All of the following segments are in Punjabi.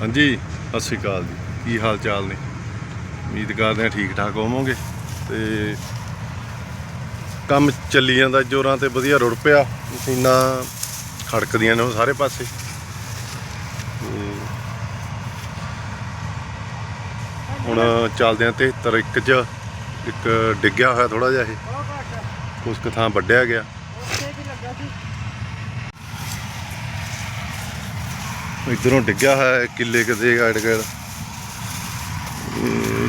ਹਾਂਜੀ, ਸਤਿ ਸ਼੍ਰੀ ਅਕਾਲ ਜੀ। ਕੀ ਹਾਲ ਚਾਲ ਨੇ? ਉਮੀਦ ਕਰਦੇ ਹਾਂ ਠੀਕ ਠਾਕ ਹੋਵੋਗੇ ਤੇ ਕੰਮ ਚੱਲੀ ਜਾਂਦਾ, ਜੋਰਾਂ ਤੇ ਵਧੀਆ ਰੁੜ ਪਿਆ। ਮਸ਼ੀਨਾਂ ਖੜਕਦੀਆਂ ਨੇ ਉਹ ਸਾਰੇ ਪਾਸੇ। ਤੇ ਹੁਣ ਚੱਲਦੇ ਆ 73 ਇੱਕ ਚ, ਇੱਕ ਡਿੱਗਿਆ ਹੋਇਆ ਥੋੜਾ ਜਿਹਾ ਇਹ। ਉਸ ਕੁ ਥਾਂ ਵੱਢਿਆ ਗਿਆ। ਇਧਰੋਂ ਡਿੱਗਿਆ ਹੋਇਆ ਹੈ ਕਿੱਲੇ ਕਿਤੇ ਗਾੜ ਗੜ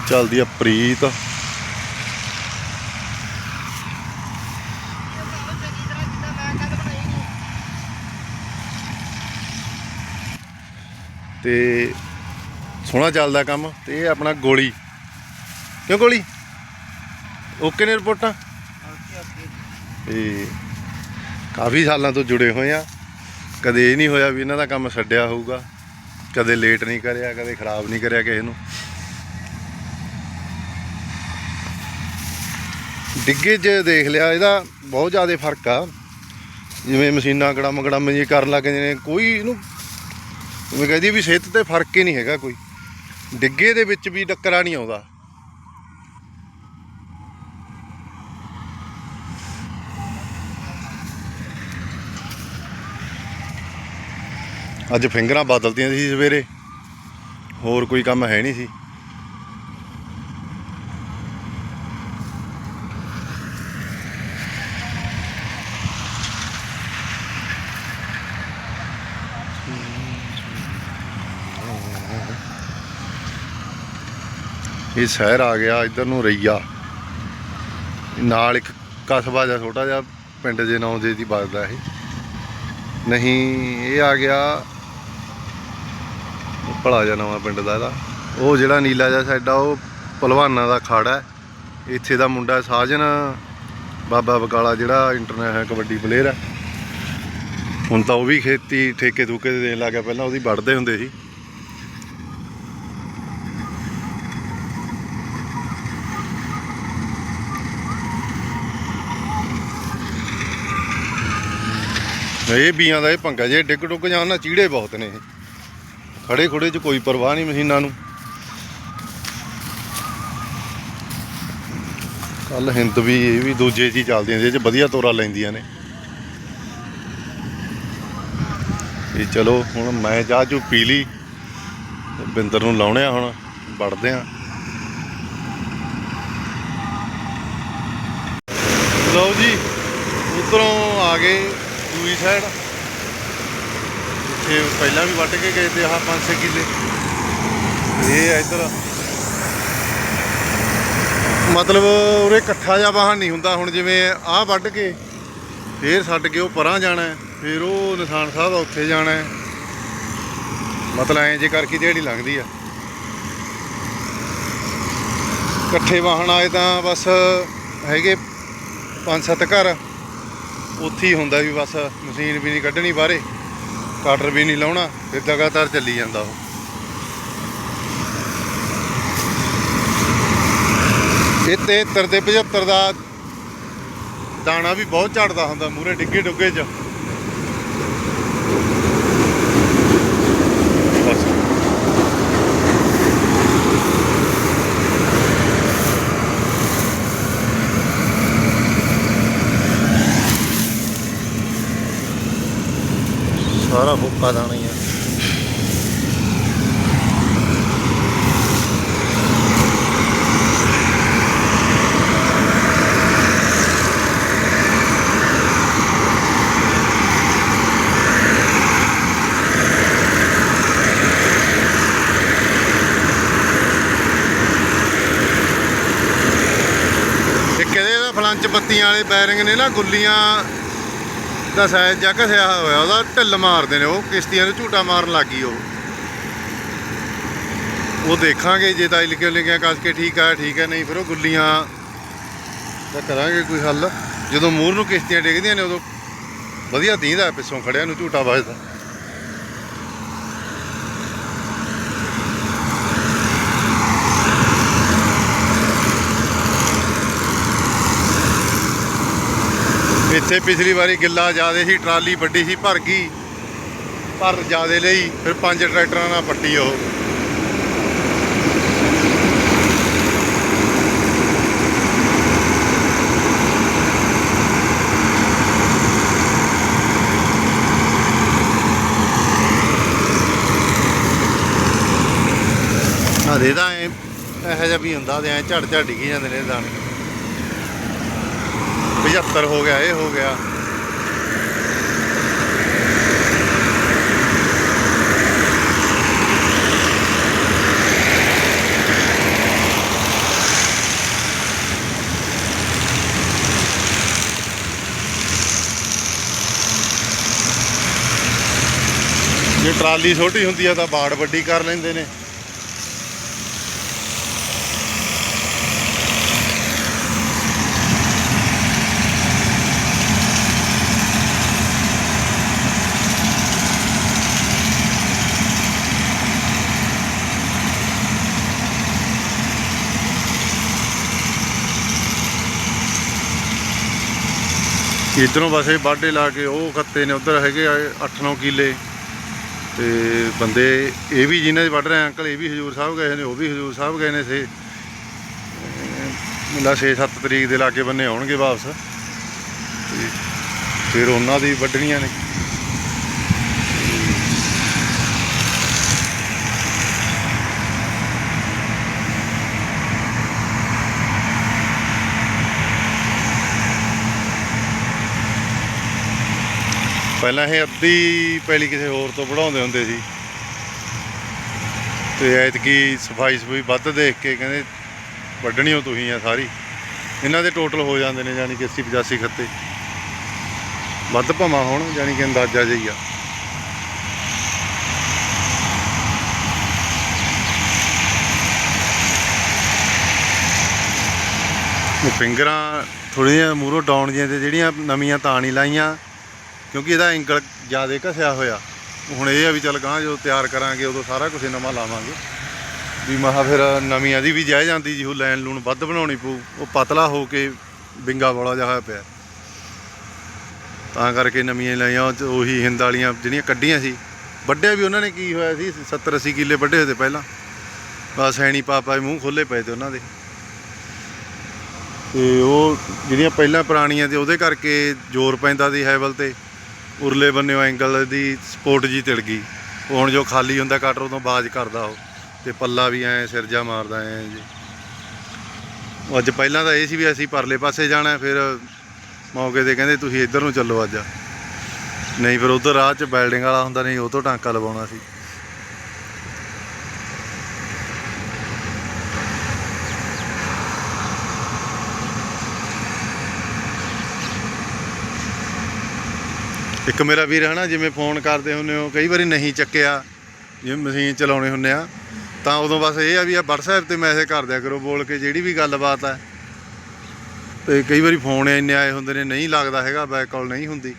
ਚੱਲਦੀ ਆ ਪ੍ਰੀਤ। ਤੇ ਸੋਹਣਾ ਚੱਲਦਾ ਕੰਮ ਤੇ ਇਹ ਆਪਣਾ ਗੋਲੀ। ਕਿਉਂ ਗੋਲੀ? ਓਕੇ ਨੇ ਰਿਪੋਰਟਾਂ? ਤੇ ਕਾਫੀ ਸਾਲਾਂ ਤੋਂ ਜੁੜੇ ਹੋਏ ਆ। ਕਦੇ ਇਹ ਨਹੀਂ ਹੋਇਆ ਵੀ ਇਹਨਾਂ ਦਾ ਕੰਮ ਛੱਡਿਆ ਹੋਊਗਾ। ਕਦੇ ਲੇਟ ਨਹੀਂ ਕਰਿਆ, ਕਦੇ ਖਰਾਬ ਨਹੀਂ ਕਰਿਆ ਕਿਸੇ ਨੂੰ। ਡਿੱਗੇ 'ਚ ਦੇਖ ਲਿਆ, ਇਹਦਾ ਬਹੁਤ ਜ਼ਿਆਦਾ ਫ਼ਰਕ ਆ। ਜਿਵੇਂ ਮਸ਼ੀਨਾਂ ਗੜਮ ਗੜਮ ਜੀ ਕਰਨ ਲੱਗ ਜਾਂਦੇ ਨੇ, ਕੋਈ ਇਹਨੂੰ ਮੈਂ ਕਹਦੀ ਵੀ ਸਿਹਤ ਤੇ ਫ਼ਰਕ ਹੀ ਨਹੀਂ ਹੈਗਾ ਕੋਈ। ਡਿੱਗੇ ਦੇ ਵਿੱਚ ਵੀ ਟੱਕਰਾ ਨਹੀਂ ਆਉਂਦਾ। ਅੱਜ ਫਿੰਗਰਾਂ ਬਦਲਦੀਆਂ ਸੀ ਸਵੇਰੇ। ਹੋਰ ਕੋਈ ਕੰਮ ਹੈ ਨਹੀਂ ਸੀ। ਇਹ ਸ਼ਹਿਰ ਆ ਗਿਆ, ਇੱਧਰ ਨੂੰ ਰਈਆ। ਨਾਲ ਇੱਕ ਕਸਬਾ ਜਿਹਾ, ਛੋਟਾ ਜਿਹਾ ਪਿੰਡ ਦੇ ਨਾਂ ਦੇ ਦੀ ਵੱਜਦਾ ਇਹ। ਨਹੀਂ, ਇਹ ਆ ਗਿਆ ਭਲਾ ਜਿਹਾ ਨਵਾਂ ਪਿੰਡ ਦਾ ਇਹਦਾ। ਉਹ ਜਿਹੜਾ ਨੀਲਾ ਜਿਹਾ ਸਾਡਾ ਉਹ ਪਹਿਲਵਾਨਾਂ ਦਾ ਖਾੜਾ ਹੈ। ਇੱਥੇ ਦਾ ਮੁੰਡਾ ਸਾਜਨ, ਬਾਬਾ ਬਕਾਲਾ ਜਿਹੜਾ ਇੰਟਰਨੈਸ਼ਨਲ ਕਬੱਡੀ ਪਲੇਅਰ ਹੈ। ਹੁਣ ਤਾਂ ਉਹ ਵੀ ਖੇਤੀ ਠੇਕੇ ਠੂਕੇ ਤੇ ਦੇਣ ਲੱਗਾ ਪਹਿਲਾਂ ਉਹਦੀ ਵੜਦੇ ਹੁੰਦੇ ਸੀ। ਇਹ ਬੀਆਂ ਦਾ ਇਹ ਪੰਗਾ, ਜੇ ਡਿੱਗ ਡੁੱਗ ਜਾਣ ਨਾ ਚੀੜੇ ਬਹੁਤ ਨੇ ਖੜੇ ਖੁੜੇ 'ਚ ਕੋਈ ਪਰਵਾਹ ਨਹੀਂ ਮਸ਼ੀਨਾਂ ਨੂੰ। ਕੱਲ ਹਿੰਦ ਵੀ, ਇਹ ਵੀ ਦੂਜੇ 'ਚ ਹੀ ਚੱਲਦੀਆਂ ਜਿਹਦੇ 'ਚ ਵਧੀਆ ਤੋਰਾ ਲੈਂਦੀਆਂ ਨੇ। ਇਹ ਚਲੋ, ਹੁਣ ਮੈਂ ਚਾਹ ਚੂ ਪੀ ਲਈ ਬਿੰਦਰ ਨੂੰ ਲਾਉਣੇ ਆ ਹੁਣ, ਵੜਦੇ ਆ। ਲਓ ਜੀ, ਉਧਰੋਂ ਆ ਗਏ ਦੂਜੀ ਸਾਈਡ ਇੱਥੇ ਪਹਿਲਾਂ ਵੀ ਵੱਢ ਕੇ ਗਏ ਤੇ ਆਹ 5-6 ਕਿੱਲੇ। ਇਹ ਆ ਇੱਧਰ। ਮਤਲਬ ਉਰੇ ਇਕੱਠਾ ਜਿਹਾ ਵਾਹਨ ਨਹੀਂ ਹੁੰਦਾ ਹੁਣ ਜਿਵੇਂ ਆਹ ਵੱਢ ਕੇ ਫੇਰ ਛੱਡ ਕੇ ਉਹ ਪਰਾਂ ਜਾਣਾ ਹੈ, ਫੇਰ ਉਹ ਨਿਸ਼ਾਨ ਸਾਹਿਬ ਉੱਥੇ ਜਾਣਾ ਮਤਲਬ ਐਂ ਜੇ ਕਰਕੇ ਦਿਹਾੜੀ ਲੰਘਦੀ ਆ। ਇਕੱਠੇ ਵਾਹਨ ਆਏ ਤਾਂ ਬਸ ਹੈਗੇ ਪੰਜ ਸੱਤ ਘਰ। ਉੱਥੇ ਹੀ ਹੁੰਦਾ ਵੀ ਬਸ ਮਸ਼ੀਨ ਵੀ ਨਹੀਂ ਕੱਢਣੀ ਬਾਹਰੇ। ਕਾਟਰ ਵੀ ਨਹੀਂ ਲਾਉਣਾ, ਫਿਰ ਲਗਾਤਾਰ ਚੱਲੀ ਜਾਂਦਾ ਉਹ। ਇਹ 73 ਤੇ 75 ਦਾ ਦਾਣਾ ਵੀ ਬਹੁਤ ਝੜਦਾ ਹੁੰਦਾ ਮੂਰੇ ਡਿੱਗੇ ਡੁੱਗੇ ਚ ਬਸ ਸਾਰਾ ਹੁੱਕਾ ਦਾਣਾ ਹੀ ਆ। ਫਲੰਚ ਬੱਤੀਆਂ ਵਾਲੇ ਬੈਰਿੰਗ ਨੇ ਨਾ ਗੁੱਲੀਆਂ? ਦਾ ਸਾਈਜ਼ ਜਾਂ ਘਸਿਆ ਹੋਇਆ, ਉਹਦਾ ਢਿੱਲ ਮਾਰਦੇ ਨੇ ਉਹ, ਕਿਸ਼ਤੀਆਂ ਨੂੰ ਝੂਟਾ ਮਾਰਨ ਲੱਗੀ ਉਹ। ਉਹ ਦੇਖਾਂਗੇ ਜੇ ਤਾਂ ਲਿਖੇ ਲਿਖਿਆ ਕੱਸ ਕੇ ਠੀਕ ਆ ਠੀਕ ਹੈ, ਨਹੀਂ ਫਿਰ ਉਹ ਗੁੱਲੀਆਂ ਤਾਂ ਕਰਾਂਗੇ ਕੋਈ ਹੱਲ। ਜਦੋਂ ਮੂਰ ਨੂੰ ਕਿਸ਼ਤੀਆਂ ਡਿੱਗਦੀਆਂ ਨੇ, ਉਦੋਂ ਵਧੀਆ ਦੀਂਦਾ ਪਿੱਛੋਂ ਖੜਿਆ ਨੂੰ ਝੂਟਾ ਵੱਜਦਾ। ਇੱਥੇ ਪਿਛਲੀ ਵਾਰੀ ਗਿੱਲਾ ਜ਼ਿਆਦੇ ਸੀ, ਟਰਾਲੀ ਵੱਡੀ ਸੀ, ਭਰ ਗਈ। ਪਰ ਜਿਆਦੇ ਲਈ ਫਿਰ ਪੰਜ ਟਰੈਕਟਰਾਂ ਨਾਲ ਪੱਟੀ ਉਹ। ਆ ਦੇ ਤਾਂ ਇਹ ਇਹੋ ਜਿਹਾ ਵੀ ਹੁੰਦਾ ਤੇ ਐ ਝੜ ਝੜ ਡਿੱਗੀ ਜਾਂਦੇ ਨੇ ਦਾਣੇ 75 ਹੋ ਗਿਆ, ਇਹ ਹੋ ਗਿਆ। ਜੇ ਟਰਾਲੀ ਛੋਟੀ ਹੁੰਦੀ ਆ ਤਾਂ ਬਾੜ ਵੱਡੀ ਕਰ ਲੈਂਦੇ ਨੇ। ਇਧਰੋਂ ਬਸੇ ਬਾਡੇ ਲਾ ਕੇ ਉਹ ਖੱਤੇ ਨੇ, ਉਧਰ ਹੈਗੇ 8-9 ਕਿੱਲੇ। ਤੇ ਬੰਦੇ ਇਹ ਵੀ ਜਿਹਨਾਂ ਦੇ ਵੱਢ ਰਹੇ ਅੰਕਲ ਇਹ ਵੀ ਹਜੂਰ ਸਾਹਿਬ ਗਏ ਨੇ, ਉਹ ਵੀ ਹਜੂਰ ਸਾਹਿਬ ਗਏ ਨੇ ਸੇ ਮਿਲਾ 6-7 ਤਰੀਕ ਦੇ ਲਾਗੇ ਬੰਨੇ ਆਉਣਗੇ ਵਾਪਸ। ਤੇ ਫਿਰ ਉਹਨਾਂ ਦੀ ਵੱਢਣੀਆਂ ਨੇ। ਪਹਿਲਾਂ ਇਹ ਅੱਧੀ ਪਹਿਲੀ ਕਿਸੇ ਹੋਰ ਤੋਂ ਵਢਾਉਂਦੇ ਹੁੰਦੇ ਸੀ। ਤੇ ਐਤਕੀ ਸਫ਼ਾਈ ਸਫੂਈ ਵੱਧ ਦੇਖ ਕੇ ਕਹਿੰਦੇ ਵੱਢਣੀ ਹੋ ਤੁਸੀਂ ਆ ਸਾਰੀ। ਇਹਨਾਂ ਦੇ ਟੋਟਲ ਹੋ ਜਾਂਦੇ ਨੇ ਯਾਨੀ ਕਿ 80 85 ਖੱਤੇ। ਵੱਧ ਭਮਾ ਹੁਣ ਯਾਨੀ ਕਿ ਅੰਦਾਜ਼ਾ ਜਿਹਾ ਆ। ਫਿੰਗਰਾਂ ਥੋੜ੍ਹੀਆਂ ਮੂਰੋਂ ਡਾਉਣ ਜੀਆਂ ਤੇ ਜਿਹੜੀਆਂ ਨਵੀਆਂ ਤਾਣੀ ਲਾਈਆਂ। ਕਿਉਂਕਿ ਇਹਦਾ ਐਂਗਲ ਜ਼ਿਆਦਾ ਘਸਿਆ ਹੋਇਆ। ਹੁਣ ਇਹ ਆ ਵੀ ਚੱਲ ਗਾਂ ਜਦੋਂ ਤਿਆਰ ਕਰਾਂਗੇ, ਉਦੋਂ ਸਾਰਾ ਕੁਝ ਨਵਾਂ ਲਾਵਾਂਗੇ। ਵੀ ਮਹਾ ਫਿਰ ਨਵੀਆਂ ਦੀ ਵੀ ਜਾਇ ਜਾਂਦੀ ਜੀ ਉਹ ਲੈਣ ਲੂਣ ਵੱਧ ਬਣਾਉਣੀ ਪਊ, ਉਹ ਪਤਲਾ ਹੋ ਕੇ ਬਿੰਗਾ ਵਾਲਾ ਜਿਹਾ ਹੋਇਆ ਪਿਆ। ਤਾਂ ਕਰਕੇ ਨਵੀਆਂ ਲਾਈਆਂ, ਉਹੀ ਹਿੰਦ ਵਾਲੀਆਂ ਜਿਹੜੀਆਂ ਕੱਢੀਆਂ ਸੀ। ਵੱਡੇ ਵੀ ਉਹਨਾਂ ਨੇ ਕੀ ਹੋਇਆ ਸੀ 70 80 ਕਿੱਲੇ ਵੱਡੇ ਹੋਏ ਤੇ ਪਹਿਲਾਂ। ਬਸ ਐਣੀ ਪਾ ਪਾ ਮੂੰਹ ਖੋਲੇ ਪਏ ਤੇ ਉਹਨਾਂ ਦੇ। ਤੇ ਉਹ ਜਿਹੜੀਆਂ ਪਹਿਲਾਂ ਪੁਰਾਣੀਆਂ ਤੇ ਉਹਦੇ ਕਰਕੇ ਜ਼ੋਰ ਪੈਂਦਾ ਸੀ ਹੈਵਲ ਤੇ। ਉਰਲੇ ਬੰਨਿਓ ਐਂਗਲ ਦੀ ਸਪੋਰਟ ਜੀ ਤਿੜ ਗਈ। ਉਹ ਹੁਣ ਜੋ ਖਾਲੀ ਹੁੰਦਾ ਕਟਰ ਉਦੋਂ ਬਾਜ ਕਰਦਾ ਉਹ। ਤੇ ਪੱਲਾ ਵੀ ਐ ਸਿਰਜਾ ਮਾਰਦਾ ਐ ਜੀ। ਅੱਜ ਪਹਿਲਾਂ ਤਾਂ ਇਹ ਸੀ ਵੀ ਅਸੀਂ ਪਰਲੇ ਪਾਸੇ ਜਾਣਾ, ਫਿਰ ਮੌਕੇ ਤੇ ਕਹਿੰਦੇ ਤੁਸੀਂ ਇੱਧਰ ਨੂੰ ਚੱਲੋ ਅੱਜ। ਨਹੀਂ ਫਿਰ ਉਧਰ ਰਾਹ 'ਚ ਬਿਲਡਿੰਗ ਵਾਲਾ ਹੁੰਦਾ, ਨਹੀਂ ਉਹ ਤੋਂ ਟਾਂਕਾ ਲਵਾਉਣਾ ਸੀ। ਇੱਕ ਮੇਰਾ ਵੀਰ ਹੈ ਨਾ ਜਿਵੇਂ ਫੋਨ ਕਰਦੇ ਹੁੰਦੇ ਹੋ, ਕਈ ਵਾਰੀ ਨਹੀਂ ਚੱਕਿਆ ਜਿਵੇਂ ਮਸ਼ੀਨ ਚਲਾਉਣੇ ਹੁੰਦੇ ਆ, ਤਾਂ ਉਦੋਂ ਬਸ ਇਹ ਆ ਵੀ ਆ WhatsApp ਤੇ ਮੈਸੇਜ ਕਰ ਦਿਆ ਕਰੋ, ਬੋਲ ਕੇ ਜਿਹੜੀ ਵੀ ਗੱਲਬਾਤ ਹੈ ਤੇ ਕਈ ਵਾਰੀ ਫੋਨ ਇੰਨੇ ਆਏ ਹੁੰਦੇ ਨੇ, ਨਹੀਂ ਲੱਗਦਾ ਹੈਗਾ ਬੈਕ ਕਾਲ ਨਹੀਂ ਹੁੰਦੀ।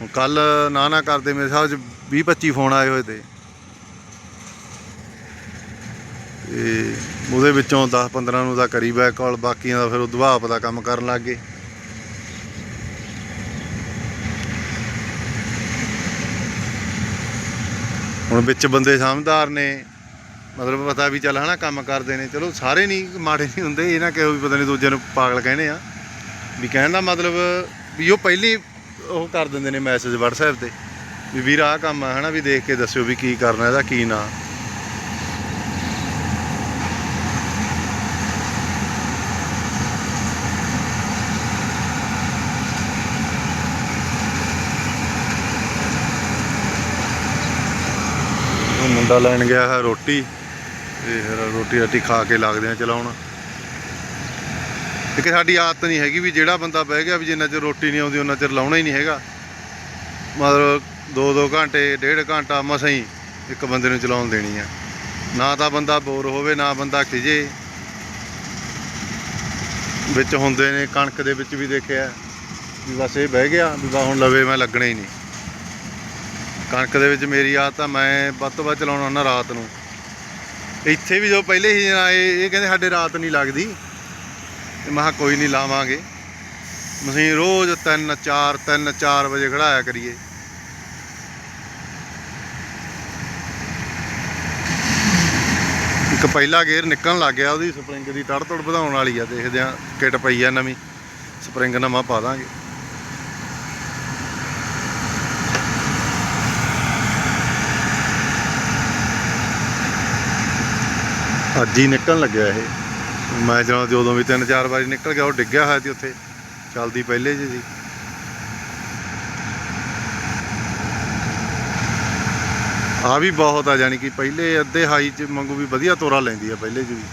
ਹੁਣ ਕੱਲ ਨਾ ਨਾ ਕਰਦੇ, ਮੇਰੇ ਹਿਸਾਬ ਚ 20 25 ਫੋਨ ਆਏ ਹੋਏ ਤੇ। ਤੇ ਉਹਦੇ ਵਿੱਚੋਂ 10 15 ਨੂੰ ਤਾਂ ਕਰੀ ਬੈਕ ਕਾਲ ਬਾਕੀਆਂ ਦਾ ਫਿਰ ਉਹ ਦਬਾਅ ਦਾ ਕੰਮ ਕਰਨ ਲੱਗ ਗਏ। ਹੁਣ ਵਿੱਚ ਬੰਦੇ ਸਮਝਦਾਰ ਨੇ, ਮਤਲਬ ਪਤਾ ਵੀ ਚੱਲ ਹਨਾ ਕੰਮ ਕਰਦੇ ਨੇ, ਚਲੋ ਸਾਰੇ ਨਹੀਂ ਮਾੜੇ ਨਹੀਂ ਹੁੰਦੇ, ਇਹ ਨਾ ਕਿਹੋ ਵੀ ਪਤਾ ਨਹੀਂ ਦੂਜਿਆਂ ਨੂੰ ਪਾਗਲ ਕਹਿੰਦੇ ਆ। ਵੀ ਕਹਿਣ ਦਾ ਮਤਲਬ ਵੀ ਉਹ ਪਹਿਲੀ ਉਹ ਕਰ ਦਿੰਦੇ ਨੇ ਮੈਸੇਜ WhatsApp ਤੇ, ਵੀ ਵੀਰ ਆਹ ਕੰਮ ਆ ਹਨਾ, ਵੀ ਦੇਖ ਕੇ ਦੱਸਿਓ ਵੀ ਕੀ ਕਰਨਾ ਇਹਦਾ, ਕੀ ਨਾ ਉਹ ਮੁੰਡਾ ਲੈਣ ਗਿਆ ਹੈ ਰੋਟੀ ਤੇ ਫਿਰ ਰੋਟੀ ਰਾਟੀ ਖਾ ਕੇ ਲੱਗਦੇ ਆ ਚਲਾਉਣ ਇੱਕ ਸਾਡੀ ਆਦਤ ਨਹੀਂ ਹੈਗੀ ਵੀ ਜਿਹੜਾ ਬੰਦਾ ਬਹਿ ਗਿਆ ਵੀ ਜਿੰਨਾ ਚਿਰ ਰੋਟੀ ਨਹੀਂ ਆਉਂਦੀ ਉਹਨਾਂ ਚਿਰ ਲਾਉਣਾ ਹੀ ਨਹੀਂ ਹੈਗਾ। ਮਤਲਬ 2-2 ਘੰਟੇ, ਡੇਢ ਘੰਟਾ ਮਸਾਂ ਹੀ ਇੱਕ ਬੰਦੇ ਨੂੰ ਚਲਾਉਣ ਦੇਣੀ ਆ। ਨਾ ਤਾਂ ਬੰਦਾ ਬੋਰ ਹੋਵੇ, ਨਾ ਬੰਦਾ ਖਿਜੇ। ਵਿੱਚ ਹੁੰਦੇ ਨੇ ਕਣਕ ਦੇ ਵਿੱਚ ਵੀ ਦੇਖਿਆ ਵੀ ਬਸ ਇਹ ਬਹਿ ਗਿਆ, ਵੀ ਬਾ ਹੁਣ ਲਵੇ ਮੈਂ ਲੱਗਣਾ ਹੀ ਨਹੀਂ। ਕਣਕ ਦੇ ਵਿੱਚ ਮੇਰੀ ਆਦਤ ਆ ਮੈਂ ਵੱਧ ਤੋਂ ਵੱਧ ਚਲਾਉਣਾ ਹੁੰਦਾ ਰਾਤ ਨੂੰ। ਇੱਥੇ ਵੀ ਜੋ ਪਹਿਲੇ ਹੀ ਆਏ ਇਹ ਕਹਿੰਦੇ ਸਾਡੇ ਰਾਤ ਨਹੀਂ ਲੱਗਦੀ। ਤੇ ਮੈਂ ਕੋਈ ਨਹੀਂ ਲਾਵਾਂਗੇ। ਮਸ਼ੀਨ ਰੋਜ਼ 3 4 3 4 ਵਜੇ ਖੜਾਇਆ ਕਰੀਏ। ਇੱਕ ਪਹਿਲਾ ਗੇਅਰ ਨਿਕਲਣ ਲੱਗ ਗਿਆ, ਉਹਦੀ ਸਪਰਿੰਗ ਦੀ ਤੜ ਤੜ ਵਧਾਉਣ ਵਾਲੀ ਆ, ਦੇਖਦੇ ਆ ਕਿਟ ਪਈ ਆ ਨਵੀਂ। ਸਪਰਿੰਗ ਨਵਾਂ ਪਾ ਦਾਂਗੇ। ਅੱਜ ਹੀ ਨਿਕਲਣ ਲੱਗਿਆ ਇਹ। ਮੈਂ ਜਦੋਂ ਜਦੋਂ ਵੀ ਤਿੰਨ ਚਾਰ ਵਾਰੀ ਨਿਕਲ ਗਿਆ, ਉਹ ਡਿੱਗਿਆ ਹੋਇਆ ਸੀ ਉੱਥੇ। ਚੱਲਦੀ ਪਹਿਲੇ ਜੀ ਸੀ। ਆ ਵੀ ਬਹੁਤ ਆ ਯਾਨੀ ਕਿ ਪਹਿਲੇ ਅੱਧੇ ਹਾਈ ਚ ਮੰਗੂ ਵੀ ਵਧੀਆ ਤੋਰਾ ਲੈਂਦੀ ਆ, ਪਹਿਲੇ ਚ ਵੀ।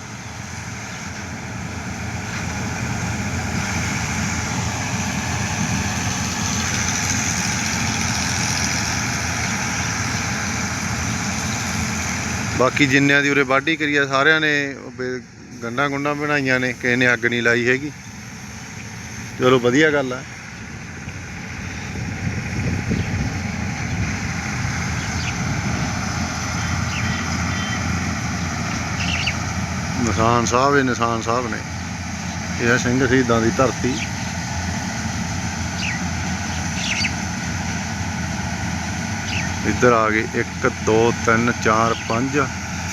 ਬਾਕੀ ਜਿੰਨਿਆਂ ਦੀ ਉਰੇ ਵਾਢੀ ਕਰੀ ਆ, ਸਾਰਿਆਂ ਨੇ ਗੰਡਾ ਗੁੰਡਾ ਬਣਾਈਆਂ ਨੇ, ਕਿਸੇ ਨੇ ਅੱਗ ਨਹੀਂ ਲਾਈ ਹੈਗੀ। ਚਲੋ ਵਧੀਆ ਗੱਲ ਆ। ਨਿਸ਼ਾਨ ਸਾਹਿਬ, ਇਹ ਨਿਸ਼ਾਨ ਸਾਹਿਬ ਨੇ। ਇਹ ਸਿੰਘ ਸ਼ਹੀਦਾਂ ਦੀ ਧਰਤੀ। ਇੱਧਰ ਆ ਗਏ 1 2 3 4 5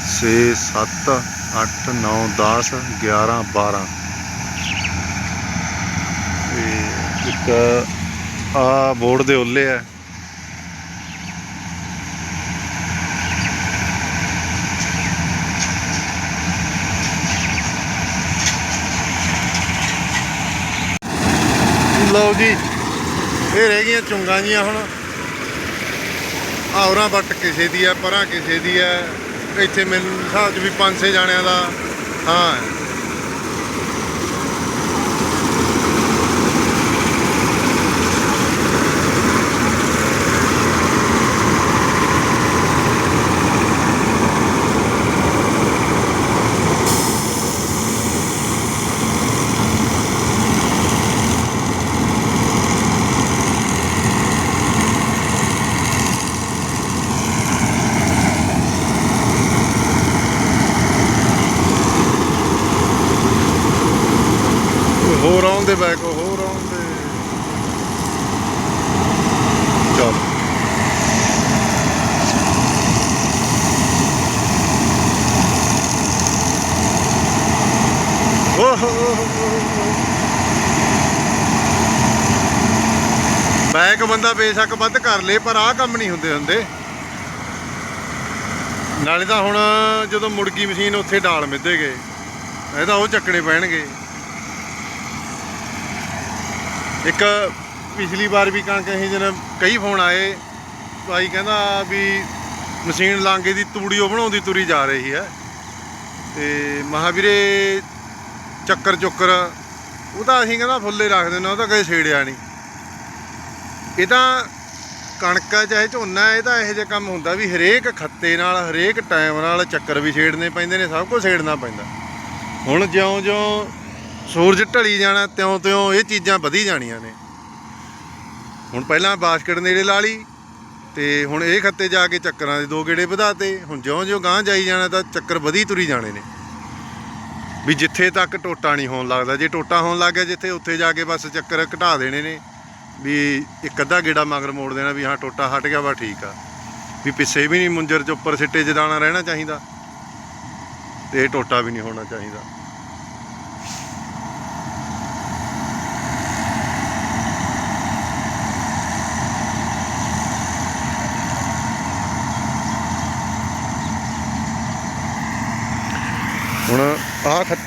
6 7 8 9 10 11 12 ਇਹ ਇੱਕ ਆ ਬੋਰਡ ਦੇ ਉੱਲੇ ਆ ਲਓ ਜੀ, ਇਹ ਰਹਿ ਗਈਆਂ ਚੁੰਗਾਂ ਜੀਆਂ ਹੁਣ। ਆਉਰਾਂ ਵੱਟ ਕਿਸੇ ਦੀ ਆ ਪਰਾਂ ਕਿਸੇ ਦੀ ਆ ਇੱਥੇ ਮੈਨੂੰ ਹਿਸਾਬ 'ਚ ਵੀ 5-6 ਜਾਣਿਆਂ ਦਾ, ਹਾਂ ਹੈ। ਹੋਰ ਆਉਂਦੇ ਬੈਕ ਹੋਰ ਆਉਂਦੇ ਚਲ। ਬੈਕ ਬੰਦਾ ਬੇਸ਼ੱਕ ਵੱਧ ਕਰ ਲੇ, ਪਰ ਆਹ ਕੰਮ ਨਹੀਂ ਹੁੰਦੇ ਹੁੰਦੇ। ਨਾਲੇ ਤਾਂ ਹੁਣ ਜਦੋਂ ਮੁੜ ਗਈ ਮਸ਼ੀਨ ਉੱਥੇ ਡਾਲ ਮਿੱਧੇ ਗਏ ਇਹ ਤਾਂ ਉਹ ਚੱਕਣੇ ਪੈਣਗੇ। ਇੱਕ ਪਿਛਲੀ ਵਾਰ ਵੀ ਕਣਕ ਅਸੀਂ ਜਨ ਕਈ ਫੋਨ ਆਏ, ਭਾਈ ਕਹਿੰਦਾ ਵੀ ਮਸ਼ੀਨ ਲਾਂਗੇ ਦੀ ਤੂੜੀ, ਉਹ ਬਣਾਉਂਦੀ ਤੁਰੀ ਜਾ ਰਹੀ ਹੈ। ਤੇ ਮਹਾਵੀਰੇ ਚੱਕਰ ਚੁੱਕਰ, ਉਹ ਤਾਂ ਅਸੀਂ ਕਹਿੰਦਾ ਫੁੱਲੇ ਰੱਖ ਦਿੰਦੇ ਉਹ ਤਾਂ ਕਦੇ ਛੇੜਿਆ ਨਹੀਂ। ਇਹ ਤਾਂ ਕਣਕ ਹੈ, ਚਾਹੇ ਝੋਨਾ ਇਹ ਤਾਂ ਇਹੋ ਜਿਹਾ ਕੰਮ ਹੁੰਦਾ ਵੀ ਹਰੇਕ ਖੱਤੇ ਨਾਲ, ਹਰੇਕ ਟਾਈਮ ਨਾਲ ਚੱਕਰ ਵੀ ਛੇੜਨੇ ਪੈਂਦੇ ਨੇ, ਸਭ ਕੁਝ ਛੇੜਨਾ ਪੈਂਦਾ। ਹੁਣ ਜਿਉਂ-ਜਿਉਂ ਸੂਰਜ ਢਲੀ ਜਾਣਾ ਤਿਉਂ-ਤਿਉਂ ਇਹ ਚੀਜ਼ਾਂ ਵਧੀ ਜਾਣੀਆਂ ਨੇ। ਹੁਣ ਪਹਿਲਾਂ ਬਾਸਕਟ ਨੇੜੇ ਲਾ ਲਈ, ਤੇ ਹੁਣ ਇਹ ਖੱਤੇ ਜਾ ਕੇ ਚੱਕਰਾਂ ਦੇ ਦੋ ਗੇੜੇ ਵਧਾਤੇ ਹੁਣ ਜਿਉਂ-ਜਿਉਂ ਗਾਂਹ ਜਾਈ ਜਾਣਾ ਤਾਂ ਚੱਕਰ ਵਧੀ ਤੁਰੀ ਜਾਣੇ ਨੇ। ਵੀ ਜਿੱਥੇ ਤੱਕ ਟੋਟਾ ਨਹੀਂ ਹੋਣ ਲੱਗਦਾ, ਜੇ ਟੋਟਾ ਹੋਣ ਲੱਗ ਗਿਆ ਜਿੱਥੇ, ਉੱਥੇ ਜਾ ਕੇ ਬਸ ਚੱਕਰ ਘਟਾ ਦੇਣੇ ਨੇ। ਵੀ ਇੱਕ ਅੱਧਾ ਗੇੜਾ ਮਗਰ ਮੋੜ ਦੇਣਾ ਵੀ ਹਾਂ, ਟੋਟਾ ਹਟ ਗਿਆ ਵਾ, ਠੀਕ ਆ। ਵੀ ਪਿੱਛੇ ਵੀ ਨਹੀਂ ਮੁੰਜਰ ਚ ਉੱਪਰ ਸਿੱਟੇ 'ਚ ਰਹਿਣਾ ਚਾਹੀਦਾ, ਤੇ ਇਹ ਟੋਟਾ ਵੀ ਨਹੀਂ ਹੋਣਾ ਚਾਹੀਦਾ। ਹੁਣ ਆਹ ਖੱਤ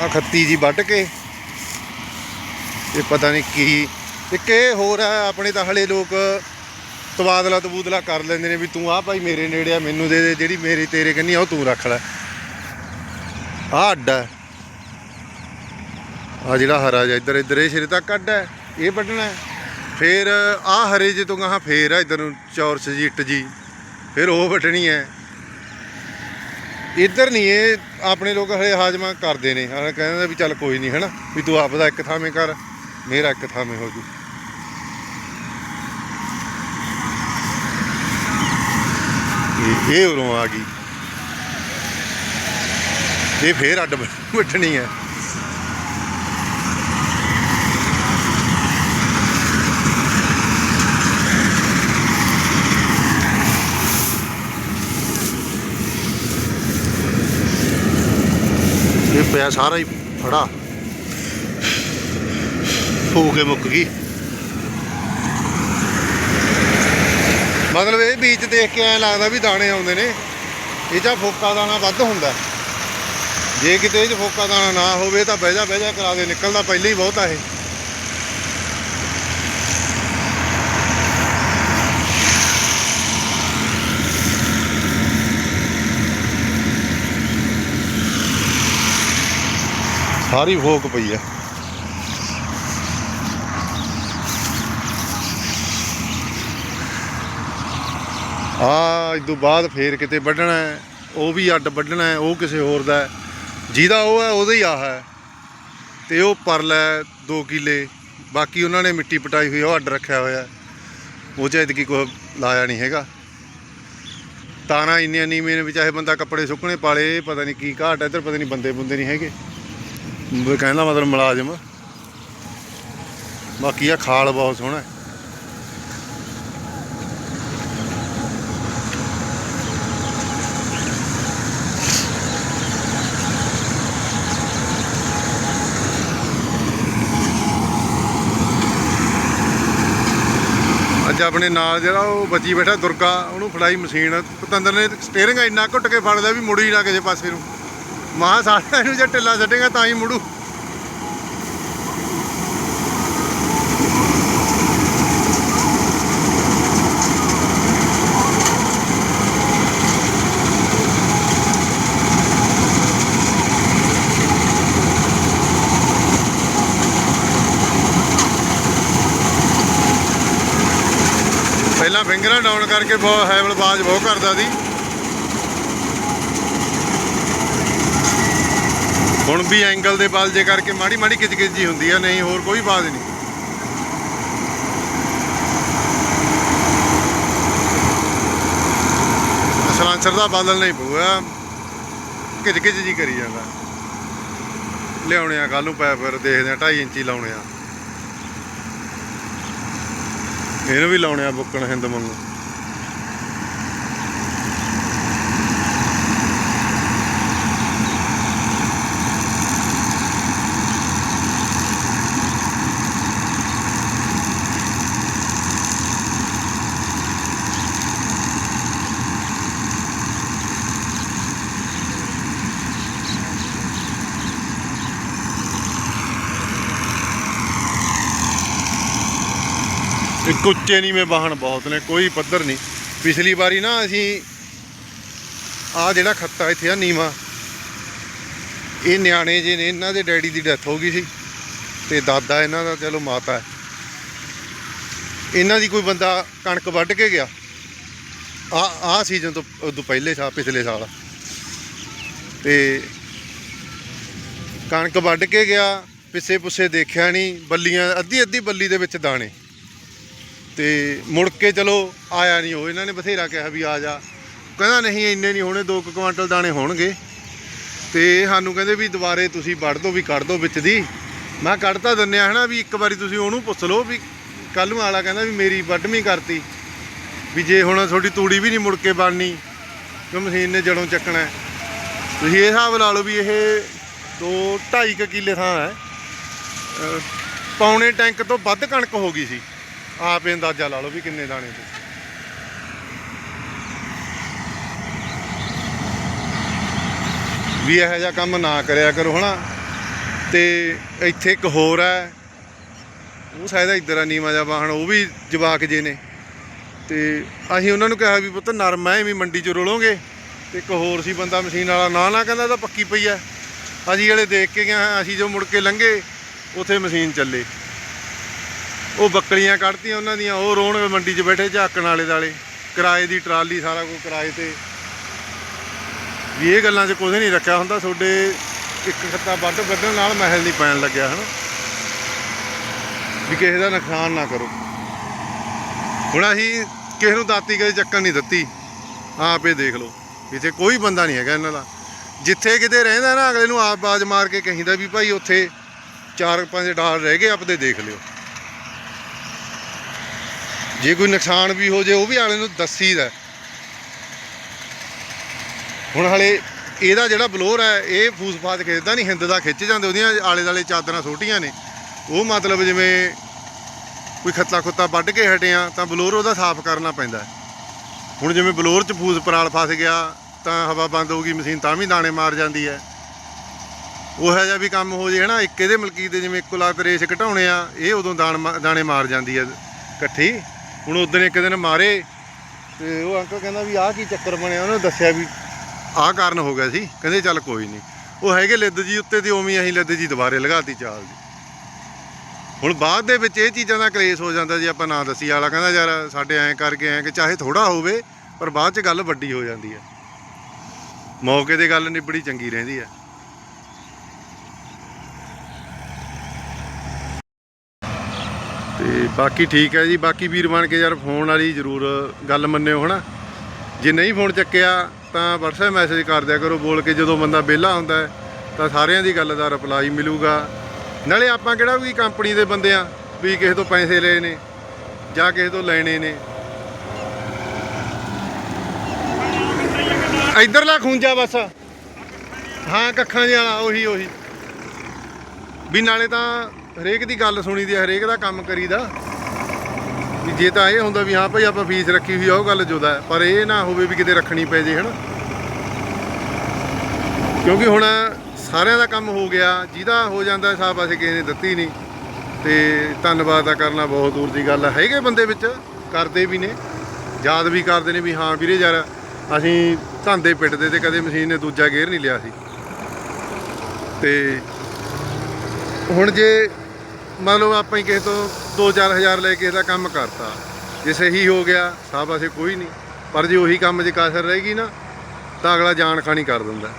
ਆਹ ਖੱਤੀ ਜੀ ਵੱਢ ਕੇ ਇਹ ਪਤਾ ਨਹੀਂ ਕੀ। ਇੱਕ ਇਹ ਹੋਰ ਹੈ ਆਪਣੇ ਤਾਂ ਹਲੇ ਲੋਕ ਤਬਾਦਲਾ ਤਬੂਦਲਾ ਕਰ ਲੈਂਦੇ ਨੇ ਵੀ ਤੂੰ ਆਹ ਭਾਈ ਮੇਰੇ ਨੇੜੇ ਆ ਮੈਨੂੰ ਦੇ ਦੇ ਜਿਹੜੀ ਮੇਰੀ ਤੇਰੇ ਕੰਨੀ ਆ ਉਹ ਤੂੰ ਰੱਖ ਲੈ। ਆਹ ਅੱਡਾ ਆ ਜਿਹੜਾ ਹਰਾ ਜਿਹਾ ਇੱਧਰ ਇੱਧਰ ਇਹ ਸਿਰੇ ਤੱਕ ਅੱਡਾ ਹੈ, ਇਹ ਵੱਢਣਾ ਹੈ। ਫਿਰ ਆਹ ਹਰੇ ਜੇ ਤੋਂ ਗਾਹਾਂ ਫੇਰ ਆ ਇੱਧਰ ਨੂੰ ਚੌਰਸ ਜੀ ਇੱਟ ਜੀ। ਫਿਰ ਉਹ ਵੱਢਣੀ ਹੈ। ਇੱਧਰ ਨਹੀਂ, ਇਹ ਆਪਣੇ ਲੋਕ ਹਲੇ ਹਾਜ਼ਮਾ ਕਰਦੇ ਨੇ। ਹਲੇ ਕਹਿੰਦੇ ਵੀ ਚੱਲ ਕੋਈ ਨਹੀਂ, ਹੈਨਾ? ਵੀ ਤੂੰ ਆਪ ਦਾ ਇੱਕ ਥਾਵੇਂ ਕਰ, ਮੇਰਾ ਇੱਕ ਥਾਵੇਂ ਹੋ ਜੂ। ਇਹ- ਇਹ ਉਰੋਂ ਆ ਗਈ। ਇਹ ਫੇਰ ਅੱਡ ਵੱਟਣੀ ਹੈ। ਪਿਆ, ਸਾਰਾ ਹੀ ਫੜਾ। ਫੂ ਕੇ ਮੁੱਕ ਗਈ। ਮਤਲਬ ਇਹ ਬੀਜ ਦੇਖ ਕੇ ਐ ਲੱਗਦਾ ਵੀ ਦਾਣੇ ਆਉਂਦੇ ਨੇ। ਇਹ 'ਚ ਫੋਕਾ ਦਾਣਾ ਵੱਧ ਹੁੰਦਾ। ਜੇ ਕਿਤੇ ਇਹ 'ਚ ਫੋਕਾ ਦਾਣਾ ਨਾ ਹੋਵੇ ਤਾਂ ਬਹਿ ਜਾ ਬਹਿ ਜਾ ਕਰਾ ਦੇ। ਨਿਕਲਦਾ ਪਹਿਲਾਂ ਹੀ ਬਹੁਤ ਆ ਇਹ। ਸਾਰੀ ਫੋਕ ਪਈ ਹੈ ਆ ਇਸ ਤੋਂ ਬਾਅਦ ਫੇਰ ਕਿਤੇ ਵੱਢਣਾ ਹੈ, ਉਹ ਵੀ ਅੱਡ ਵੱਢਣਾ ਹੈ, ਉਹ ਕਿਸੇ ਹੋਰ ਦਾ ਹੈ। ਜਿਹਦਾ ਉਹ ਹੈ, ਉਹਦਾ ਹੀ ਆਹ ਹੈ। ਤੇ ਉਹ ਪਰਲਾ ਹੈ 2 ਕਿੱਲੇ। ਬਾਕੀ ਉਹਨਾਂ ਨੇ ਮਿੱਟੀ ਪਟਾਈ ਹੋਈ ਉਹ ਅੱਡ ਰੱਖਿਆ ਹੋਇਆ ਹੈ। ਉਹ ਚ ਐਤਕੀ ਕੋਈ ਲਾਇਆ ਨਹੀਂ ਹੈਗਾ। ਤਾਰਾਂ ਇੰਨੀਆਂ ਨੀਵੇਂ ਨੇ ਵੀ ਚਾਹੇ ਬੰਦਾ ਕੱਪੜੇ ਸੁੱਕਣੇ ਪਾਲੇ, ਪਤਾ ਨਹੀਂ ਕੀ ਘਾਟ ਹੈ ਇੱਧਰ ਪਤਾ ਨਹੀਂ ਬੰਦੇ ਬੁੰਦੇ ਨਹੀਂ ਹੈਗੇ। ਕਹਿੰਦਾ ਮਤਲਬ ਮੁਲਾਜ਼ਮ। ਬਾਕੀ ਆ ਖਾਲ ਬਹੁਤ ਸੋਹਣਾ ਹੈ। ਅੱਜ ਆਪਣੇ ਨਾਲ ਜਿਹੜਾ ਉਹ ਬੱਜੀ ਬੈਠਾ ਦੁਰਗਾ, ਉਹਨੂੰ ਫੜਾਈ ਮਸ਼ੀਨ। ਪਤੰਦਰ ਨੇ ਸਟੀਅਰਿੰਗ ਇੰਨਾ ਘੁੱਟ ਕੇ ਫੜਦਾ ਵੀ ਮੁੜੀ ਨਾ ਕਿਸੇ ਪਾਸੇ ਨੂੰ। ਮਾਂ ਸਾਰਿਆਂ ਨੂੰ ਜੇ ਢਿੱਲਾ ਛੱਡੇਗਾ ਤਾਂ ਹੀ ਮੁੜੂ। ਪਹਿਲਾਂ ਫਿੰਗਰਾਂ ਡਾਊਨ ਕਰਕੇ ਬਹੁਤ ਹੈਵਲ ਬਾਜ ਬਹੁਤ ਕਰਦਾ ਸੀ। ਹੁਣ ਵੀ ਐਂਗਲ ਦੇ ਬਲ ਜੇ ਕਰਕੇ ਮਾੜੀ ਮਾੜੀ ਕਿਚ ਕਿਚ ਜੀ ਹੁੰਦੀ ਆ, ਨਹੀਂ ਹੋਰ ਕੋਈ ਬਾਤ ਨਹੀਂ। ਸਲਾਂਸਰ ਦਾ ਬਦਲ ਨਹੀਂ ਪਊਗਾ। ਕਿਚ ਕਿਚ ਜੀ ਕਰੀ ਜਾਂਦਾ। ਲਿਆਉਣੇ ਆ ਕੱਲ ਨੂੰ ਪੈ ਫਿਰ ਦੇਖਦੇ ਆ 2.5 ਇੰਚੀ ਲਾਉਣੇ ਆ। ਇਹਨੂੰ ਵੀ ਲਾਉਣੇ ਆ ਬੁੱਕਣ ਹਿੰਦ ਮੰਗੂ ਇੱਕ ਉੱਚੇ ਨੀਵੇਂ ਵਾਹਣ ਬਹੁਤ ਨੇ, ਕੋਈ ਪੱਧਰ ਨਹੀਂ। ਪਿਛਲੀ ਵਾਰੀ ਨਾ ਅਸੀਂ ਆ ਜਿਹੜਾ ਖੱਤਾ ਇੱਥੇ ਆ ਨੀਵਾ, ਇਹ ਨਿਆਣੇ ਜੇ ਨੇ, ਇਹਨਾਂ ਦੇ ਡੈਡੀ ਦੀ ਡੈਥ ਹੋ ਗਈ ਸੀ ਤੇ ਦਾਦਾ ਇਹਨਾਂ ਦਾ, ਚਲੋ ਮਾਤਾ ਇਹਨਾਂ ਦੀ ਕੋਈ ਬੰਦਾ ਕਣਕ ਵੱਢ ਕੇ ਗਿਆ। ਆ ਆ ਸੀਜ਼ਨ ਤੋਂ, ਉਦੋਂ ਪਹਿਲੇ ਸਾਲ, ਪਿਛਲੇ ਸਾਲ। ਤੇ ਕਣਕ ਵੱਢ ਕੇ ਗਿਆ ਪਿੱਛੇ ਪੁੱਛੇ ਦੇਖਿਆ ਨਹੀਂ, ਬੱਲੀਆਂ ਅੱਧੀ ਅੱਧੀ ਬੱਲੀ ਦੇ ਵਿੱਚ ਦਾਣੇ। ਤੇ ਮੁੜ ਕੇ ਚਲੋ ਆਇਆ ਨਹੀਂ ਉਹ, ਇਹਨਾਂ ਨੇ ਬਥੇਰਾ ਕਿਹਾ ਵੀ ਆ ਜਾ। ਕਹਿੰਦਾ ਨਹੀਂ, ਇੰਨੇ ਨਹੀਂ ਹੋਣੇ 2 ਕੁਇੰਟਲ ਦਾਣੇ ਹੋਣਗੇ। ਤੇ ਸਾਨੂੰ ਕਹਿੰਦੇ ਵੀ ਦੁਬਾਰੇ ਤੁਸੀਂ ਵੱਢ ਦੋ, ਵੀ ਕੱਢ ਦੋ ਵਿੱਚ ਦੀ। ਮੈਂ ਕੱਢ ਤਾਂ ਦਿੰਨੇ ਆ, ਹਨਾ, ਵੀ ਇੱਕ ਵਾਰੀ ਤੁਸੀਂ ਉਹਨੂੰ ਪੁੱਛ ਲਓ ਵੀ ਕੱਲ ਨੂੰ ਆਲਾ ਕਹਿੰਦਾ ਵੀ ਮੇਰੀ ਵੱਢਵੀਂ ਕਰਤੀ। ਵੀ ਜੇ ਹੁਣ ਤੁਹਾਡੀ ਤੂੜੀ ਵੀ ਨਹੀਂ ਮੁੜ ਕੇ ਬਣਨੀ ਕਿ ਮਸ਼ੀਨ ਨੇ ਜੜੋਂ ਚੱਕਣਾ ਤੁਸੀਂ ਇਹ ਹਿਸਾਬ ਲਾ ਲਓ ਵੀ ਇਹ 2 2.5 ਕਿੱਲੇ ਥਾਂ ਹੈ। ਅਹ ਪੌਣੇ ਟੈਂਕ ਤੋਂ ਵੱਧ ਕਣਕ ਹੋ ਗਈ ਸੀ। ਆਪ ਹੀ ਅੰਦਾਜ਼ਾ ਲਾ ਲਓ ਵੀ ਕਿੰਨੇ ਦਾਣੇ ਸੀ ਵੀ ਇਹੋ ਜਿਹਾ ਕੰਮ ਨਾ ਕਰਿਆ ਕਰੋ ਹਨਾ। ਤੇ ਇੱਥੇ ਇੱਕ ਹੋਰ ਹੈ। ਉਹ ਸ਼ਾਇਦ ਇੱਧਰ ਆ ਨੀਵਾਂ ਜਿਹਾ ਵਾਹਣ ਉਹ ਵੀ ਜਵਾਕ ਜੇ ਨੇ। ਤੇ ਅਸੀਂ ਉਹਨਾਂ ਨੂੰ ਕਿਹਾ ਵੀ ਪੁੱਤ ਨਰਮ ਐ ਵੀ ਮੰਡੀ ਚ ਰੋਲੋਗੇ। ਤੇ ਇੱਕ ਹੋਰ ਸੀ ਬੰਦਾ ਮਸ਼ੀਨ ਵਾਲਾ ਨਾ ਨਾ ਕਹਿੰਦਾ ਤਾਂ ਪੱਕੀ ਪਈ ਐ ਅਸੀਂ ਜਿਹੜੇ ਦੇਖ ਕੇ ਗਏ ਹਾਂ, ਅਸੀਂ ਜੋ ਮੁੜ ਕੇ ਲੰਘੇ ਉਥੇ ਮਸ਼ੀਨ ਚੱਲੇ। ਉਹ ਬੱਕਰੀਆਂ ਕੱਢਤੀਆਂ ਉਹਨਾਂ ਦੀਆਂ, ਉਹ ਰੋਣ ਮੰਡੀ 'ਚ ਬੈਠੇ ਝਾਕਣ ਵਾਲੇ ਦਾਲੇ। ਕਿਰਾਏ ਦੀ ਟਰਾਲੀ ਸਾਰਾ ਕੁਝ ਕਿਰਾਏ ਤੇ। ਵੀ ਇਹ ਗੱਲਾਂ 'ਚ ਕੁਝ ਨਹੀਂ ਰੱਖਿਆ ਹੁੰਦਾ, ਤੁਹਾਡੇ ਇੱਕ ਖੱਤਾ ਵੱਧ ਵੱਢਣ ਨਾਲ ਮਹਿਲ ਨਹੀਂ ਪੈਣ ਲੱਗਿਆ, ਹਨਾ? ਵੀ ਕਿਸੇ ਦਾ ਨੁਕਸਾਨ ਨਾ ਕਰੋ। ਹੁਣ ਅਸੀਂ ਕਿਸੇ ਨੂੰ ਦਾਤੀ ਕਦੇ ਚੱਕਣ ਨਹੀਂ ਦਿੱਤੀ। ਆਪ ਇਹ ਦੇਖ ਲਓ, ਇੱਥੇ ਕੋਈ ਬੰਦਾ ਨਹੀਂ ਹੈਗਾ ਇਹਨਾਂ ਦਾ। ਜਿੱਥੇ ਕਿਤੇ ਰਹਿੰਦਾ ਨਾ, ਅਗਲੇ ਨੂੰ ਆਪ ਬਾਜ਼ ਮਾਰ ਕੇ ਕਹਿੰਦਾ ਵੀ ਭਾਈ ਉੱਥੇ ਚਾਰ ਪੰਜ ਡਾਲ ਰਹਿ ਗਏ ਆਪਦੇ ਦੇਖ ਲਿਓ। ਜੇ ਕੋਈ ਨੁਕਸਾਨ ਵੀ ਹੋ ਜੇ, ਉਹ ਵੀ ਆਲੇ ਨੂੰ ਦੱਸੀਦਾ ਹੁਣ ਹਲੇ ਇਹਦਾ ਜਿਹੜਾ ਬਲੋਰ ਹੈ, ਇਹ ਫੂਸਫਾਤ ਖਿੱਚਦਾ ਨਹੀਂ, ਹਿੰਦ ਦਾ ਖਿੱਚ ਜਾਂਦੇ, ਉਹਦੀਆਂ ਆਲੇ ਦਾਲੇ ਚਾਦਰਾਂ ਛੋਟੀਆਂ ਨੇ। ਉਹ ਮਤਲਬ ਜਿਵੇਂ ਕੋਈ ਖੱਤਾ ਖੁੱਤਾ ਵੱਢ ਕੇ ਹਟਿਆ, ਤਾਂ ਬਲੋਰ ਉਹਦਾ ਸਾਫ਼ ਕਰਨਾ ਪੈਂਦਾ। ਹੁਣ ਜਿਵੇਂ ਬਲੋਰ 'ਚ ਫੂਸ ਪਰਾਲ ਫਸ ਗਿਆ, ਤਾਂ ਹਵਾ ਬੰਦ ਹੋ ਗਈ, ਮਸ਼ੀਨ ਤਾਂ ਵੀ ਦਾਣੇ ਮਾਰ ਜਾਂਦੀ ਹੈ। ਉਹ ਹੈ ਜਿਹਾ ਵੀ ਕੰਮ ਹੋ ਜੇ, ਹਨਾ, ਇੱਕ ਇਹਦੇ ਮਲਕੀ ਦੇ ਜਿਵੇਂ ਇੱਕੋ ਲੱਤ ਰੇਸ ਘਟਾਉਣੇ ਆ, ਇਹ ਉਦੋਂ ਦਾਣ ਮਾ- ਦਾਣੇ ਮਾਰ ਜਾਂਦੀ ਹੈ। ਇਕੱਠੀ ਹੁਣ ਉਦੋਂ ਇੱਕ ਦਿਨ ਮਾਰੇ ਤੇ ਉਹ ਅੰਕਲ ਕਹਿੰਦਾ ਵੀ ਆਹ ਕੀ ਚੱਕਰ ਬਣਿਆ? ਉਹਨੇ ਦੱਸਿਆ ਵੀ ਆਹ ਕਾਰਨ ਹੋ ਗਿਆ ਸੀ। ਕਹਿੰਦੇ ਚੱਲ ਕੋਈ ਨਹੀਂ ਉਹ ਹੈਗੇ ਲਿੱਦ ਜੀ ਉੱਤੇ ਤੇ ਉਵੇਂ ਅਸੀਂ ਲਿੱਦ ਜੀ ਦੁਬਾਰੇ ਲਗਾਤੀ ਚਾਲ ਦੀ। ਹੁਣ ਬਾਅਦ ਦੇ ਵਿੱਚ ਇਹ ਚੀਜ਼ਾਂ ਦਾ ਕਲੇਸ਼ ਹੋ ਜਾਂਦਾ ਜੀ ਆਪਾਂ ਨਾ ਦੱਸੀ ਵਾਲਾ ਕਹਿੰਦਾ ਯਾਰ ਸਾਡੇ ਐਂ ਕਰਕੇ ਐਂ ਕਿ ਚਾਹੇ ਥੋੜਾ ਹੋਵੇ, ਪਰ ਬਾਅਦ 'ਚ ਗੱਲ ਵੱਡੀ ਹੋ ਜਾਂਦੀ ਹੈ। ਮੌਕੇ ਤੇ ਗੱਲ ਨਿਬੜੀ ਚੰਗੀ ਰਹਿੰਦੀ ਹੈ। ਤੇ ਬਾਕੀ ਠੀਕ ਹੈ ਜੀ ਬਾਕੀ ਵੀਰ ਬਣ ਕੇ ਯਾਰ ਫੋਨ ਵਾਲੀ ਜ਼ਰੂਰ ਗੱਲ ਮੰਨਿਓ ਹਨਾ? ਜੇ ਨਹੀਂ ਫੋਨ ਚੱਕਿਆ ਤਾਂ WhatsApp ਮੈਸੇਜ ਕਰ ਦਿਆ ਕਰੋ ਬੋਲ ਕੇ ਜਦੋਂ ਬੰਦਾ ਵਿਹਲਾ ਹੁੰਦਾ ਹੈ, ਤਾਂ ਸਾਰਿਆਂ ਦੀ ਗੱਲ ਦਾ ਰਿਪਲਾਈ ਮਿਲੂਗਾ। ਨਾਲੇ ਆਪਾਂ ਕਿਹੜਾ ਵੀ ਕੰਪਨੀ ਦੇ ਬੰਦੇ ਆ ਵੀ ਕਿਸੇ ਤੋਂ ਪੈਸੇ ਲਏ ਨੇ ਜਾਂ ਕਿਸੇ ਤੋਂ ਲੈਣੇ ਨੇ। ਇਧਰਲਾ ਖੂੰਜਾ ਬਸ। ਹਾਂ ਕੱਖਾਂ ਜਿਹਾ ਵਾਲਾ ਉਹੀ ਉਹੀ। ਵੀ ਨਾਲੇ ਤਾਂ ਹਰੇਕ ਦੀ ਗੱਲ ਸੁਣੀ ਦੀ ਆ, ਹਰੇਕ ਦਾ ਕੰਮ ਕਰੀਦਾ। ਵੀ ਜੇ ਤਾਂ ਇਹ ਹੁੰਦਾ ਵੀ ਹਾਂ ਭਾਈ ਆਪਾਂ ਫੀਸ ਰੱਖੀ ਹੋਈ ਆ ਉਹ ਗੱਲ ਜੁਦਾ ਹੈ ਪਰ ਇਹ ਨਾ ਹੋਵੇ ਵੀ ਕਿਤੇ ਰੱਖਣੀ ਪੈ ਜੇ ਹਨਾ। ਕਿਉਂਕਿ ਹੁਣ ਸਾਰਿਆਂ ਦਾ ਕੰਮ ਹੋ ਗਿਆ ਜਿਹਦਾ ਹੋ ਜਾਂਦਾ ਸਾਬ ਅਸੀਂ ਕਿਸੇ ਨੇ ਦਿੱਤੀ ਨਹੀਂ। ਤੇ ਧੰਨਵਾਦ ਦਾ ਕਰਨਾ ਬਹੁਤ ਦੂਰ ਦੀ ਗੱਲ ਹੈ ਹੈਗੇ ਬੰਦੇ ਵਿੱਚ ਕਰਦੇ ਵੀ ਨੇ ਯਾਦ ਵੀ ਕਰਦੇ ਨੇ ਵੀ ਹਾਂ ਵੀਰੇ ਯਾਰ ਅਸੀਂ ਧੰਦੇ ਪਿੱਟਦੇ ਤੇ ਕਦੇ ਮਸ਼ੀਨ ਨੇ ਦੂਜਾ ਗੇਅਰ ਨਹੀਂ ਲਿਆ ਸੀ। ਤੇ ਹੁਣ ਜੇ ਮੰਨ ਲਓ ਆਪਾਂ ਹੀ ਕਿਸੇ ਤੋਂ 2-4000 ਲੈ ਕੇ ਇਹਦਾ ਕੰਮ ਕਰਤਾ। ਜੇ ਸਹੀ ਹੋ ਗਿਆ ਸਾਬ ਅਸੀਂ ਕੋਈ ਨਹੀਂ। ਪਰ ਜੇ ਉਹੀ ਕੰਮ 'ਚ ਕਾਸਰ ਰਹੇਗੀ ਨਾ, ਤਾਂ ਅਗਲਾ ਜਾਣ ਖਾਣੀ ਕਰ ਦਿੰਦਾ।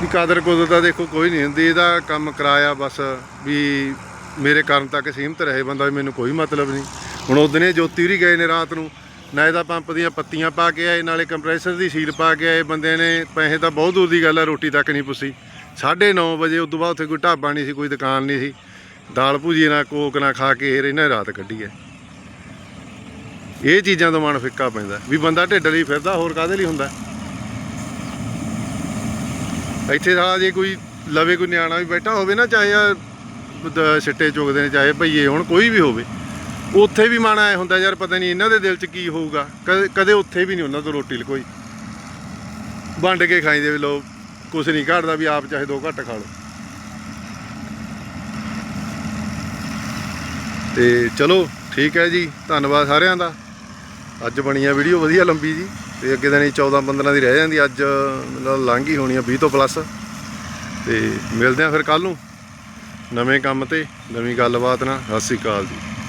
ਵੀ ਕਦਰ ਕੁਦਰ ਤਾਂ ਦੇਖੋ ਕੋਈ ਨਹੀਂ ਹੁੰਦੀ। ਇਹਦਾ ਕੰਮ ਕਰਾਇਆ ਬਸ ਵੀ ਮੇਰੇ ਕਰਨ ਤੱਕ ਸੀਮਤ ਰਹੇ ਬੰਦਾ ਵੀ ਮੈਨੂੰ ਕੋਈ ਮਤਲਬ ਨਹੀਂ। ਹੁਣ ਉਦੋਂ ਇਹ ਜੋਤੀ ਵੀ ਗਏ ਨੇ ਰਾਤ ਨੂੰ। ਨਾ ਇਹਦਾ ਪੰਪ ਦੀਆਂ ਪੱਤੀਆਂ ਪਾ ਕੇ ਆਏ, ਨਾਲੇ ਕੰਪਰੈਸਰ ਦੀ ਸੀਲ ਪਾ ਕੇ ਆਏ ਬੰਦੇ ਨੇ। ਪੈਸੇ ਤਾਂ ਬਹੁਤ ਦੂਰ ਦੀ ਗੱਲ ਹੈ ਰੋਟੀ ਤੱਕ ਨਹੀਂ ਪੁੱਸੀ। 9:30 ਵਜੇ ਉਦੋਂ ਬਾਅਦ ਉੱਥੇ ਕੋਈ ਢਾਬਾ ਨਹੀਂ ਸੀ, ਕੋਈ ਦੁਕਾਨ ਨਹੀਂ ਸੀ। ਦਾਲ ਭੁਜੀ ਨਾ ਕੋਕ ਨਾ ਖਾ ਕੇ ਇਹ ਇਹਨਾਂ ਨੇ ਰਾਤ ਕੱਢੀ ਹੈ। ਇਹ ਚੀਜ਼ਾਂ ਤੋਂ ਮਨ ਫਿੱਕਾ ਪੈਂਦਾ ਵੀ ਬੰਦਾ ਢਿੱਡ ਲਈ ਫਿਰਦਾ, ਹੋਰ ਕਾਹਦੇ ਲਈ ਹੁੰਦਾ? ਇੱਥੇ ਸਾਲਾ ਜੇ ਕੋਈ ਲਵੇ ਕੋਈ ਨਿਆਣਾ ਵੀ ਬੈਠਾ ਹੋਵੇ ਨਾ, ਚਾਹੇ ਆ ਸਿੱਟੇ ਚੁਗਦੇ ਨੇ, ਚਾਹੇ ਭਈਏ ਹੁਣ, ਕੋਈ ਵੀ ਹੋਵੇ, ਉੱਥੇ ਵੀ ਮਨ ਆਏ ਹੁੰਦਾ ਯਾਰ ਪਤਾ ਨਹੀਂ ਇਹਨਾਂ ਦੇ ਦਿਲ 'ਚ ਕੀ ਹੋਊਗਾ। ਕਦੇ ਕਦੇ ਉੱਥੇ ਵੀ ਨਹੀਂ ਉਹਨਾਂ ਤੋਂ ਰੋਟੀ ਲਕੋਈ। ਵੰਡ ਕੇ ਖਾਈਦੇ ਵੀ ਲੋ ਕੁਛ ਨਹੀਂ ਘਟਦਾ ਵੀ ਆਪ ਚਾਹੇ ਦੋ ਘੱਟ ਖਾ ਲਓ। ਤੇ ਚਲੋ, ਠੀਕ ਹੈ ਜੀ, ਧੰਨਵਾਦ ਸਾਰਿਆਂ ਦਾ। ਅੱਜ ਬਣੀ ਆ ਵੀਡੀਓ ਵਧੀਆ ਲੰਬੀ ਜੀ, ਤੇ ਅੱਗੇ ਦਿਨ 14 15 ਦੀ ਰਹਿ ਜਾਂਦੀ, ਅੱਜ ਮਤਲਬ ਲੰਘ ਹੀ ਹੋਣੀ ਆ 20 ਤੋਂ ਪਲੱਸ ਤੇ ਮਿਲਦੇ ਆ ਫਿਰ ਕੱਲ ਨੂੰ। ਨਵੇਂ ਕੰਮ ਤੇ, ਨਵੀਂ ਗੱਲਬਾਤ ਨਾਲ। ਸਤਿ ਸ੍ਰੀ ਅਕਾਲ ਜੀ।